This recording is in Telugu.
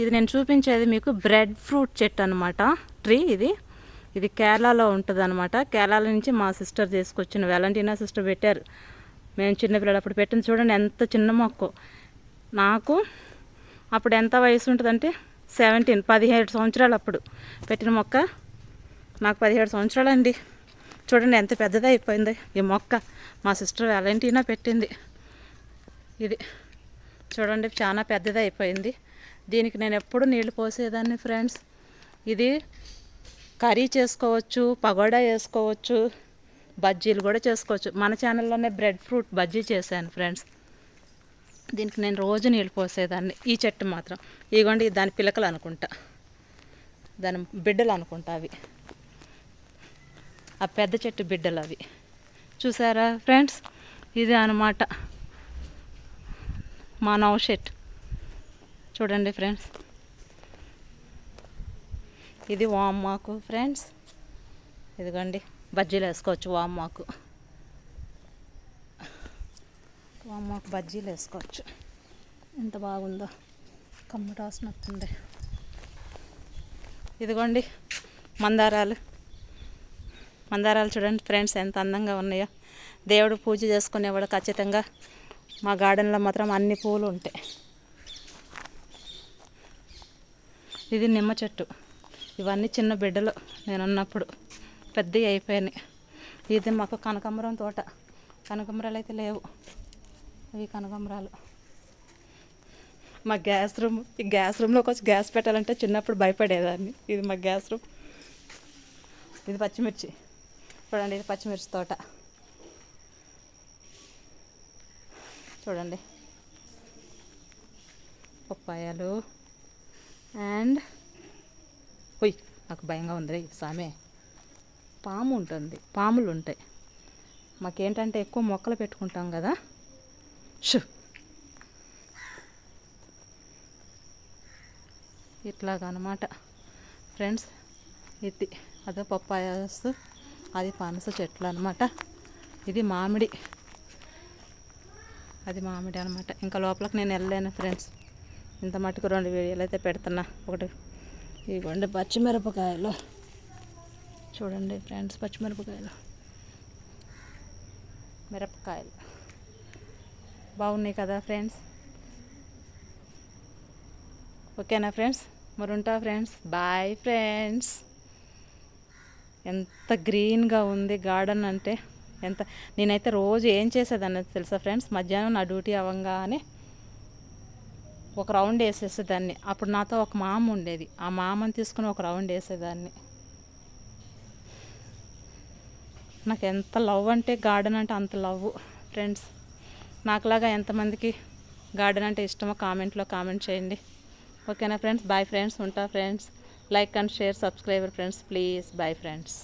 ఇది నేను చూపించేది మీకు బ్రెడ్ ఫ్రూట్ చెట్టు అనమాట ట్రీ ఇది. ఇది కేరళలో ఉంటుంది అనమాట కేరళ నుంచి మా సిస్టర్ తీసుకొచ్చిన వెలంటీనా సిస్టర్ పెట్టారు. మేము చిన్నపిల్లలు అప్పుడు పెట్టింది చూడండి ఎంత చిన్న మొక్క. నాకు అప్పుడు ఎంత వయసు ఉంటుందంటే సెవెంటీన్ పదిహేడు సంవత్సరాలు అప్పుడు పెట్టిన మొక్క. నాకు పదిహేడు సంవత్సరాలు అండి చూడండి ఎంత పెద్దది అయిపోయింది ఈ మొక్క. మా సిస్టర్ వ్యాలంటీనా పెట్టింది. ఇది చూడండి చాలా పెద్దది అయిపోయింది. దీనికి నేను ఎప్పుడు నీళ్ళు పోసేదాన్ని ఫ్రెండ్స్. ఇది కర్రీ చేసుకోవచ్చు పగోడా వేసుకోవచ్చు బజ్జీలు కూడా చేసుకోవచ్చు. మన ఛానల్లోనే బ్రెడ్ ఫ్రూట్ బజ్జీ చేశాను ఫ్రెండ్స్. దీనికి నేను రోజు నీళ్ళు పోసేదాన్ని. ఈ చెట్టు మాత్రం. ఇదిగోండి దాని పిలకలు అనుకుంటా. దాని బిడ్డలు అనుకుంటా అవి. ఆ పెద్ద చెట్టు బిడ్డలు అవి. చూసారా ఫ్రెండ్స్? ఇది అనమాట మా నవ్ షెట్. చూడండి ఫ్రెండ్స్. ఇది వామ్మాకు ఫ్రెండ్స్. ఇదిగోండి బజ్జీలు వేసుకోవచ్చు వామ్మాకు వామ్మాకు బజ్జీలు వేసుకోవచ్చు. ఎంత బాగుందో కమ్మట వస్తుంది ఇదిగోండి మందారాలు. మందారాలు చూడండి ఫ్రెండ్స్ ఎంత అందంగా ఉన్నాయో. దేవుడు పూజ చేసుకునేవాడు ఖచ్చితంగా. మా గార్డెన్లో మాత్రం అన్ని పూలు ఉంటాయి. ఇది నిమ్మ చెట్టు. ఇవన్నీ చిన్న బిడ్డలు నేనున్నప్పుడు. పెద్దవి అయిపోయినాయి. ఇది మాకు కనకాంబరం తోట. కనకాంబరాలు అయితే లేవు. ఇవి కనకాంబరాలు. మా గ్యాస్ రూమ్ ఈ గ్యాస్ రూమ్లోకి వచ్చి గ్యాస్ పెట్టాలంటే చిన్నప్పుడు భయపడేదాన్ని. ఇది మా గ్యాస్ రూమ్. ఇది పచ్చిమిర్చి. చూడండి ఇది పచ్చిమిర్చి తోట. చూడండి. పప్పాయాలు. అండ్ ఉయ్ నాకు భయంగా ఉంది సామే. పాము ఉంటుంది పాములు ఉంటాయి. మాకేంటంటే ఎక్కువ మొక్కలు పెట్టుకుంటాం కదా. షు. ఇట్లాగనమాట. ఫ్రెండ్స్ ఇది అదే పప్పాయస్ అది పనస చెట్లు అనమాట ఇది మామిడి. అది మామిడి అనమాట. ఇంకా లోపలికి నేను వెళ్ళలేను ఫ్రెండ్స్. ఇంత మటుకు రెండు వీడియోలు అయితే పెడుతున్నా. ఒకటి ఇవ్వండి పచ్చిమిరపకాయలు. చూడండి ఫ్రెండ్స్ పచ్చిమిరపకాయలు. మిరపకాయలు. బాగున్నాయి కదా ఫ్రెండ్స్? ఓకేనా ఫ్రెండ్స్? మరి ఉంటా ఫ్రెండ్స్. Bye friends. ఎంత గ్రీన్గా ఉంది గార్డెన్ అంటే. ఎంత నేనైతే రోజు ఏం చేసేదాన్ని తెలుసా ఫ్రెండ్స్? మధ్యాహ్నం నా డ్యూటీ అవ్వగానే ఒక రౌండ్ వేసేసేదాన్ని. అప్పుడు నాతో ఒక మామ ఉండేది. ఆ మామని తీసుకుని ఒక రౌండ్ వేసేదాన్ని. నాకు ఎంత లవ్ అంటే గార్డెన్ అంటే అంత లవ్. ఫ్రెండ్స్ నాకులాగా ఎంతమందికి గార్డెన్ అంటే ఇష్టమో కామెంట్లో కామెంట్ చేయండి. ఓకేనా ఫ్రెండ్స్? బాయ్ ఫ్రెండ్స్ ఉంటా friends. Like and share subscriber friends please. Bye friends.